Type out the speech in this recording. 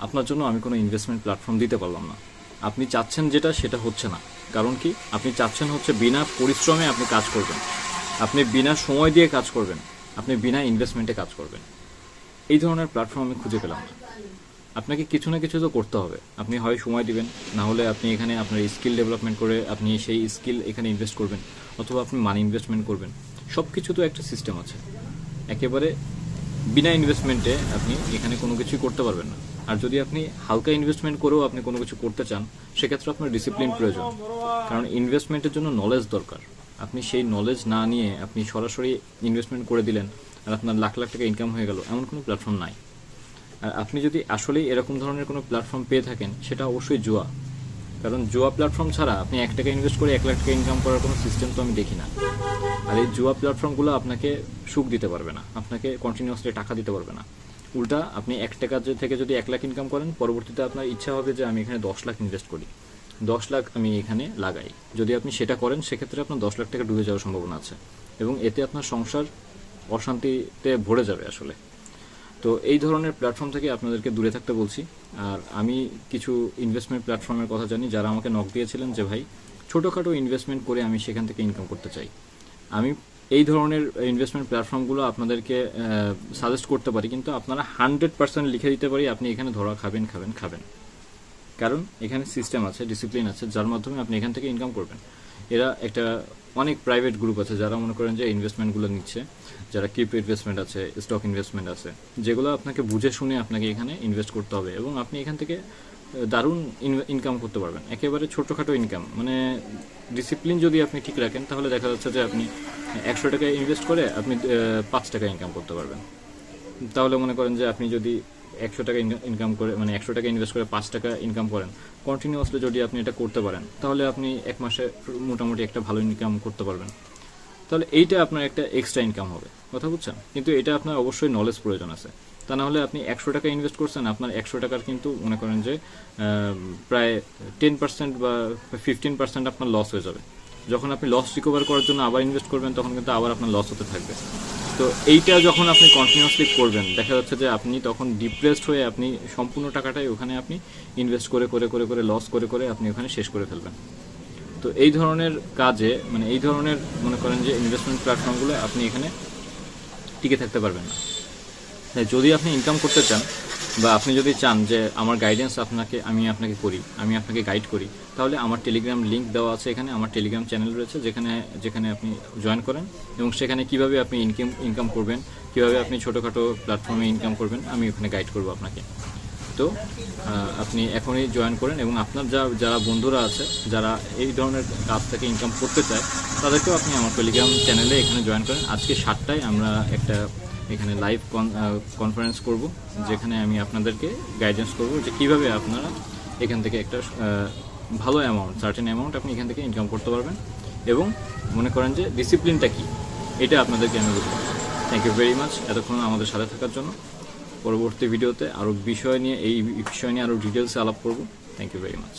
আপনার জন্য আমি কোনো ইনভেস্টমেন্ট প্ল্যাটফর্ম দিতে পারলাম না। আপনি চাচ্ছেন যেটা, সেটা হচ্ছে না। কারণ কি? আপনি চাচ্ছেন হচ্ছে বিনা পরিশ্রমে আপনি কাজ করবেন। আপনি বিনা সময় দিয়ে কাজ করবেন। আপনি বিনা ইনভেস্টমেন্টে কাজ করবেন। এই ধরনের প্ল্যাটফর্ম আমি খুঁজে পেলাম না। আপনাকে কিছু না কিছু তো করতে হবে। আপনি হয় সময় দিবেন, না হলে আপনি এখানে আপনার স্কিল ডেভেলপমেন্ট করে আপনি সেই স্কিল এখানে ইনভেস্ট করবেন, অথবা আপনি মানি ইনভেস্টমেন্ট করবেন। সব কিছু তো একটা সিস্টেম আছে। একেবারে বিনা ইনভেস্টমেন্টে আপনি এখানে কোনো কিছুই করতে পারবেন না। আর যদি আপনি হালকা ইনভেস্টমেন্ট করেও আপনি কোনো কিছু করতে চান, সেক্ষেত্রে আপনার ডিসিপ্লিন প্রয়োজন। কারণ ইনভেস্টমেন্টের জন্য নলেজ দরকার। আপনি সেই নলেজ না নিয়ে আপনি সরাসরি ইনভেস্টমেন্ট করে দিলেন আর আপনার লাখ লাখ টাকা ইনকাম হয়ে গেল, এমন কোনো প্ল্যাটফর্ম নাই। আর আপনি যদি আসলেই এরকম ধরনের কোনো প্ল্যাটফর্ম পেয়ে থাকেন, সেটা অবশ্যই জুয়া। কারণ জুয়া প্ল্যাটফর্ম ছাড়া আপনি এক টাকা ইনভেস্ট করে এক লাখ টাকা ইনকাম করার কোনো সিস্টেম তো আমি দেখি না। আর এই জুয়া প্ল্যাটফর্মগুলো আপনাকে সুখ দিতে পারবে না, আপনাকে কন্টিনিউয়াসলি টাকা দিতে পারবে না। উল্টা আপনি এক টাকা থেকে যদি এক লাখ ইনকাম করেন, পরবর্তীতে আপনার ইচ্ছা হবে যে আমি এখানে দশ লাখ ইনভেস্ট করি। দশ লাখ আমি এখানে লাগাই। যদি আপনি সেটা করেন, সেক্ষেত্রে আপনার দশ লাখ টাকা ডুবে যাওয়ার সম্ভাবনা আছে এবং এতে আপনার সংসার অশান্তিতে ভরে যাবে আসলে। তো এই ধরনের প্ল্যাটফর্ম থেকে আপনাদেরকে দূরে থাকতে বলছি। আর আমি কিছু ইনভেস্টমেন্ট প্ল্যাটফর্মের কথা জানি, যারা আমাকে নক দিয়েছিলেন যে, ভাই, ছোটোখাটো ইনভেস্টমেন্ট করে আমি সেখান থেকে ইনকাম করতে চাই। আমি এই ধরনের ইনভেস্টমেন্ট প্ল্যাটফর্মগুলো আপনাদেরকে সাজেস্ট করতে পারি, কিন্তু আপনারা হান্ড্রেড পার্সেন্ট লিখে দিতে পারি, আপনি এখানে ধরা খাবেন খাবেন খাবেন। কারণ এখানে সিস্টেম আছে ডিসিপ্লিন আছে, যার মাধ্যমে আপনি এখান থেকে ইনকাম করবেন। এরা একটা অনেক প্রাইভেট গ্রুপ আছে, যারা মনে করেন যে ইনভেস্টমেন্টগুলো নিচ্ছে, যারা ক্রিপ্টো ইনভেস্টমেন্ট আছে স্টক ইনভেস্টমেন্ট আছে, যেগুলো আপনাকে বুঝে শুনে আপনাকে এখানে ইনভেস্ট করতে হবে এবং আপনি এখান থেকে দারুণ ইনকাম করতে পারবেন। একেবারে ছোটোখাটো ইনকাম মানে ডিসিপ্লিন যদি আপনি ঠিক রাখেন, তাহলে দেখা যাচ্ছে যে আপনি একশো টাকা ইনভেস্ট করে আপনি পাঁচ টাকা ইনকাম করতে পারবেন। তাহলে মনে করেন যে আপনি যদি একশো টাকা ইনকাম করে মানে একশো টাকা ইনভেস্ট করে পাঁচ টাকা ইনকাম করেন কন্টিনিউয়াসলি যদি আপনি এটা করতে পারেন, তাহলে আপনি এক মাসে মোটামুটি একটা ভালো ইনকাম করতে পারবেন। তাহলে এইটা আপনার একটা এক্সট্রা ইনকাম হবে। কথা বুঝছেন? কিন্তু এটা আপনার অবশ্যই নলেজ প্রয়োজন আছে। তা না হলে আপনি একশো টাকা ইনভেস্ট করছেন, আপনার একশো টাকার কিন্তু মনে করেন যে প্রায় টেন পার্সেন্ট বা ফিফটিন পার্সেন্ট আপনার লস হয়ে যাবে। যখন আপনি লস রিকভার করার জন্য আবার ইনভেস্ট করবেন, তখন কিন্তু আবার আপনার লস হতে থাকবে। তো এইটা যখন আপনি কন্টিনিউসলি করবেন, দেখা যাচ্ছে যে আপনি তখন ডিপ্রেসড হয়ে আপনি সম্পূর্ণ টাকাটাই ওখানে আপনি ইনভেস্ট করে করে করে করে লস করে করে আপনি ওখানে শেষ করে ফেলবেন। তো এই ধরনের কাজে মানে এই ধরনের মনে করেন যে ইনভেস্টমেন্ট প্ল্যাটফর্মগুলো আপনি এখানে টিকে থাকতে পারবেন না। যদি আপনি ইনকাম করতে চান বা আপনি যদি চান যে আমার গাইডেন্স আপনাকে, আমি আপনাকে করি, আমি আপনাকে গাইড করি, তাহলে আমার টেলিগ্রাম লিঙ্ক দেওয়া আছে এখানে, আমার টেলিগ্রাম চ্যানেল রয়েছে যেখানে যেখানে আপনি জয়েন করেন এবং সেখানে কীভাবে আপনি ইনকাম ইনকাম করবেন, কীভাবে আপনি ছোটোখাটো প্ল্যাটফর্মে ইনকাম করবেন, আমি ওখানে গাইড করব আপনাকে। তো আপনি এখনই জয়েন করেন এবং আপনার যা, যারা বন্ধুরা আছে, যারা এই ধরনের কাজ থেকে ইনকাম করতে চায়, তাদেরকেও আপনি আমার টেলিগ্রাম চ্যানেলে এখানে জয়েন করেন। আজকে সাতটায় আমরা একটা এখানে লাইভ কনফারেন্স করব, যেখানে আমি আপনাদেরকে গাইডেন্স করব যে কীভাবে আপনারা এখান থেকে একটা ভালো অ্যামাউন্ট সার্টেন অ্যামাউন্ট আপনি এখান থেকে ইনকাম করতে পারবেন। এবং মনে করেন যে ডিসিপ্লিনটা কি, এটা আপনাদেরকে আমি বলতে থ্যাংক ইউ ভেরি মাচ এতক্ষণ আমাদের সাথে থাকার জন্য। পরবর্তী ভিডিওতে আরও বিষয় নিয়ে, এই বিষয় নিয়ে আরও ডিটেলসে আলাপ করব। Thank you very much